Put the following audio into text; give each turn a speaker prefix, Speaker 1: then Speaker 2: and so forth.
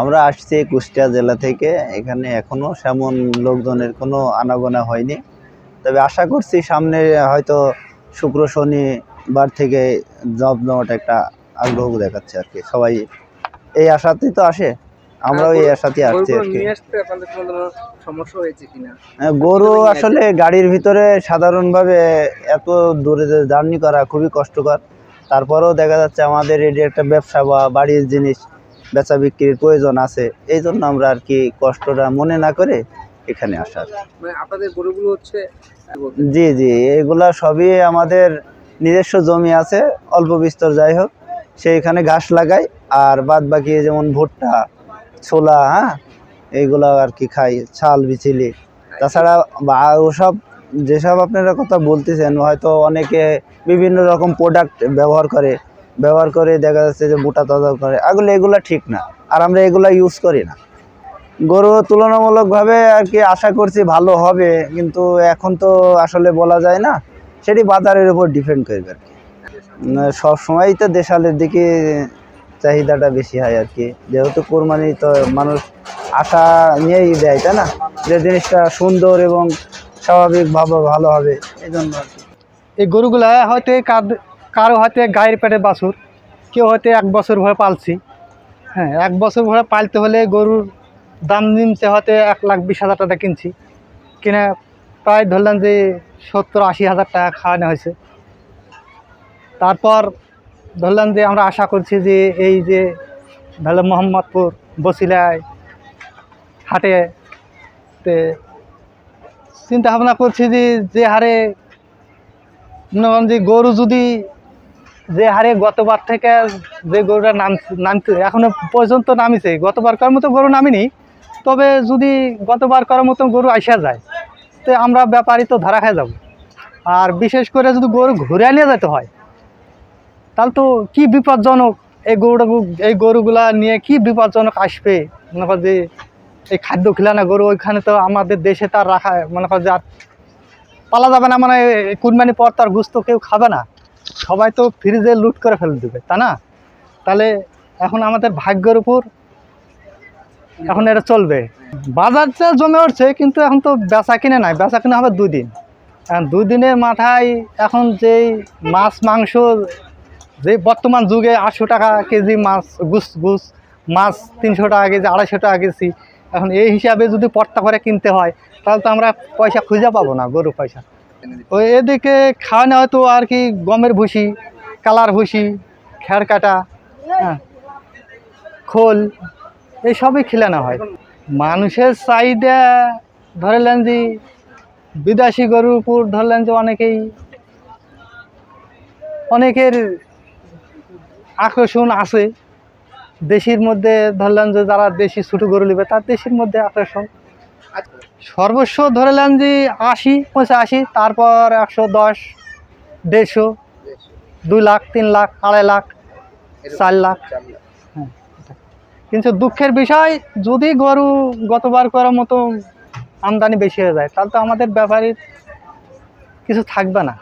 Speaker 1: আমরা আসছি কুষ্টিয়া জেলা থেকে। এখানে এখনও সেমন লোকজনের কোনো আনাগোনা হয়নি। তবে আশা করছি সামনে হয়তো শুক্র শনিবার থেকে জব নেওয়াটা একটা আগ্রহ দেখাচ্ছে আর কি। সবাই এই আশাতেই তো আসে। আমরাও এই আশাতেই আসছি আর কি। হ্যাঁ, গরু আসলে গাড়ির ভিতরে সাধারণভাবে এত দূরে জার্নি করা খুবই কষ্টকর। তারপরেও দেখা যাচ্ছে আমাদের এটি একটা ব্যবসা বা বাড়ির জিনিস বেচা বিক্রির প্রয়োজন আছে এই জন্য আমরা আর কি কষ্টটা মনে না করে এখানে আসার।
Speaker 2: মানে আপনাদের গরুগুলো হচ্ছে
Speaker 1: জি জি এগুলা সবই আমাদের নিজস্ব জমি আছে অল্প বিস্তর যাই হোক সেইখানে ঘাস লাগাই আর বাদ বাকি যেমন ভুট্টা ছোলা হ্যাঁ এইগুলো আর কি খাই ছাল বিচিলি। তাছাড়া বা- ওসব যেসব আপনারা কথা বলতেছেন হয়তো অনেকে বিভিন্ন রকম প্রোডাক্ট ব্যবহার করে ব্যবহার করে দেখা যাচ্ছে যে মোটা তাজা করে। এগুলো এগুলো ঠিক না। আর আমরা এগুলো ইউজ করি না। গরু তুলনামূলকভাবে আর কি আশা করছি ভালো হবে, কিন্তু এখন তো আসলে বলা যায় না, সেটি বাজারের উপর ডিপেন্ড করবে আর কি। সব সময়ই তো দেশালের দিকে চাহিদাটা বেশি হয় আর কি। যেহেতু কোরবানি তো মানুষ আশা নিয়েই দেয়, তাই না? যে জিনিসটা সুন্দর এবং স্বাভাবিকভাবে ভালো হবে, এই জন্য আর কি।
Speaker 3: এই গরুগুলা হয়তো এই কাদ- কারও হয়তো গায়ের পেটে বাছুর, কেউ হয়তো এক বছর ভরে পালছি। হ্যাঁ এক বছর ভরে পালতে হলে গরুর দাম নিমছে হয়তো এক লাখ বিশ হাজার টাকা কিনছি। কিনে প্রায় ধরলাম যে সত্তর আশি হাজার টাকা খাওয়ানো হয়েছে। তারপর ধরলাম যে আমরা আশা করছি যে এই যে ধরলাম মোহাম্মদপুর বসিলায় হাটে তে চিন্তা ভাবনা করছি যে যে হারে মনে করেন যে গরু যদি যে হারে গতবার থেকে যে গরুটা নাম নামতে এখনও পর্যন্ত নামিছে, গতবার করার মতো গরু নামিনি, তবে যদি গতবার করার মতো গরু আইসা যায়, তো আমরা ব্যাপারই তো ধরা খেয়ে যাব। আর বিশেষ করে যদি গরু ঘুরে নিয়ে যেতে হয়, তাহলে তো কি বিপজ্জনক এই গরুটা এই গরুগুলা নিয়ে কি বিপজ্জনক আসবে? মনে কর যে এই খাদ্য খিলানা গরু, ওইখানে তো আমাদের দেশে তার রাখা মনে কর যে আর পালা যাবে না মানে কুরবানি পর তার গুস্ত কেউ খাবে না। সবাই তো ফ্রিজে লুট করে ফেলে দেবে তা না? তাহলে এখন আমাদের ভাগ্যের উপর এখন এটা চলবে। বাজারটা জমে উঠছে, কিন্তু এখন তো বেচা কিনে নাই, বেচা কিনে হবে দুই দিন। এখন দুই দিনের মাথায় এখন যেই মাছ, মাংস, যে বর্তমান যুগে আটশো টাকা কেজি মাছ, গুস গুস, মাছ তিনশো টাকা কেজি, আড়াইশো টাকা কেজি, এখন এই হিসাবে যদি পট্টা করে কিনতে হয়, তাহলে তো আমরা পয়সা খুঁজে পাবো না গরু পয়সা। ওই এদিকে খাওয়ানো হয়তো আর কি, গমের ভুসি, কালার ভুসি, খের কাটা হ্যাঁ খোল, এইসবই খিলানো হয়। মানুষের চাহিদা ধরলেন যে বিদেশি গরুর উপর ধরলেন যে অনেকেই, অনেকের আকর্ষণ আছে। দেশির মধ্যে ধরলেন যে যারা দেশি ছোটো গরু নেবে, তার দেশির মধ্যে আকর্ষণ। সর্বস্ব ধরে লেন যে আশি পঁচাশি তারপর একশো দশ দেড়শো দুই লাখ তিন লাখ আড়াই লাখ চার লাখ। কিন্তু দুঃখের বিষয় যদি গরু গতবার করার মতো আমদানি বেশি হয়ে যায় তাহলে তো আমাদের ব্যাপারে কিছু থাকবে না।